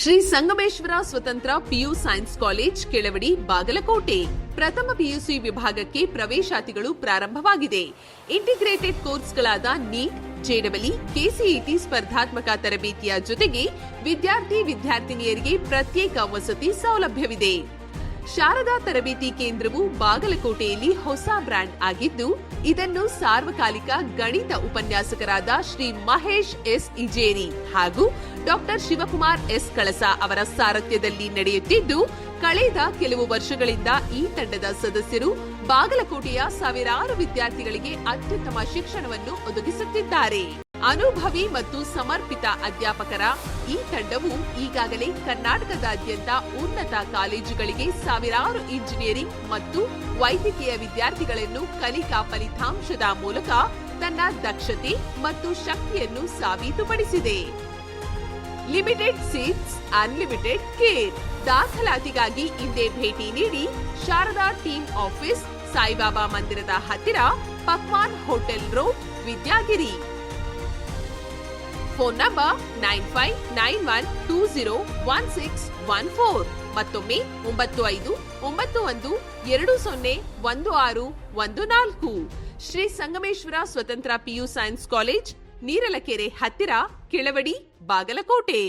ಶ್ರೀ ಸಂಗಮೇಶ್ವರ ಸ್ವತಂತ್ರ PU science college, Kelavadi Bagalkot. ಪ್ರಥಮ PUC ವಿಭಾಗಕ್ಕೆ ಪ್ರವೇಶಾತಿಗಳು ಪ್ರಾರಂಭವಾಗಿದೆ. ಇಂಟಿಗ್ರೇಟೆಡ್ ಕೋರ್ಸ್ಗಳಾದ ನೀಟ್ ಜೆಡಬಲಿ ಕೆಸಿಇಟಿ ಸ್ಪರ್ಧಾತ್ಮಕ ತರಬೇತಿಯ ಜೊತೆಗೆ ವಿದ್ಯಾರ್ಥಿ ವಿದ್ಯಾರ್ಥಿನಿಯರಿಗೆ ಪ್ರತ್ಯೇಕ ವಸತಿ ಸೌಲಭ್ಯವಿದೆ. ಶಾರದಾ ತರಬೇತಿ ಕೇಂದ್ರವು ಬಾಗಲಕೋಟೆಯಲ್ಲಿ ಹೊಸ ಬ್ರ್ಯಾಂಡ್ ಆಗಿದ್ದು, ಇದನ್ನು ಸಾರ್ವಕಾಲಿಕ ಗಣಿತ ಉಪನ್ಯಾಸಕರಾದ ಶ್ರೀ ಮಹೇಶ್ ಎಸ್ ಇಜೇರಿ ಹಾಗೂ ಡಾಕ್ಟರ್ ಶಿವಕುಮಾರ್ ಎಸ್ ಕಳಸ ಅವರ ಸಾರಥ್ಯದಲ್ಲಿ ನಡೆಯುತ್ತಿದ್ದು, ಕಳೆದ ಕೆಲವು ವರ್ಷಗಳಿಂದ ಈ ತಂಡದ ಸದಸ್ಯರು ಬಾಗಲಕೋಟೆಯ ಸಾವಿರಾರು ವಿದ್ಯಾರ್ಥಿಗಳಿಗೆ ಅತ್ಯುತ್ತಮ ಶಿಕ್ಷಣವನ್ನು ಒದಗಿಸುತ್ತಿದ್ದಾರೆ. ಅನುಭವಿ ಮತ್ತು ಸಮರ್ಪಿತ ಅಧ್ಯಾಪಕರ ಈ ತಂಡವು ಈಗಾಗಲೇ ಕರ್ನಾಟಕದಾದ್ಯಂತ ಉನ್ನತ ಕಾಲೇಜುಗಳಿಗೆ ಸಾವಿರಾರು ಇಂಜಿನಿಯರಿಂಗ್ ಮತ್ತು ವೈದ್ಯಕೀಯ ವಿದ್ಯಾರ್ಥಿಗಳನ್ನು ಕಲಿಕಾ ಫಲಿತಾಂಶದ ಮೂಲಕ ತನ್ನ ದಕ್ಷತೆ ಮತ್ತು ಶಕ್ತಿಯನ್ನು ಸಾಬೀತುಪಡಿಸಿದೆ. ಲಿಮಿಟೆಡ್ ಸೀಟ್ಸ್ ಅನ್ಲಿಮಿಟೆಡ್ ಕೇರ್ ದಾಖಲಾತಿಗಾಗಿ ಹಿಂದೆ ಭೇಟಿ ನೀಡಿ ಶಾರದಾ ಟೀಮ್ ಆಫೀಸ್, ಸಾಯಿಬಾಬಾ ಮಂದಿರದ ಹತ್ತಿರ Pakwan hotel road, Vidyagiri. Phone number nine five nine one two zero one six one four ಮತ್ತೊಮ್ಮೆ ಒಂಬತ್ತು ಐದು ಒಂಬತ್ತು ಒಂದು ಎರಡು ಸೊನ್ನೆ ಒಂದು ಆರು ಒಂದು ನಾಲ್ಕು. ಶ್ರೀ ಸಂಗಮೇಶ್ವರ ಸ್ವತಂತ್ರ ಪಿಯು ಸೈನ್ಸ್ ಕಾಲೇಜ್, ನೀರಲಕೆರೆ ಹತ್ತಿರ, ಕೆಳವಡಿ, ಬಾಗಲಕೋಟೆ.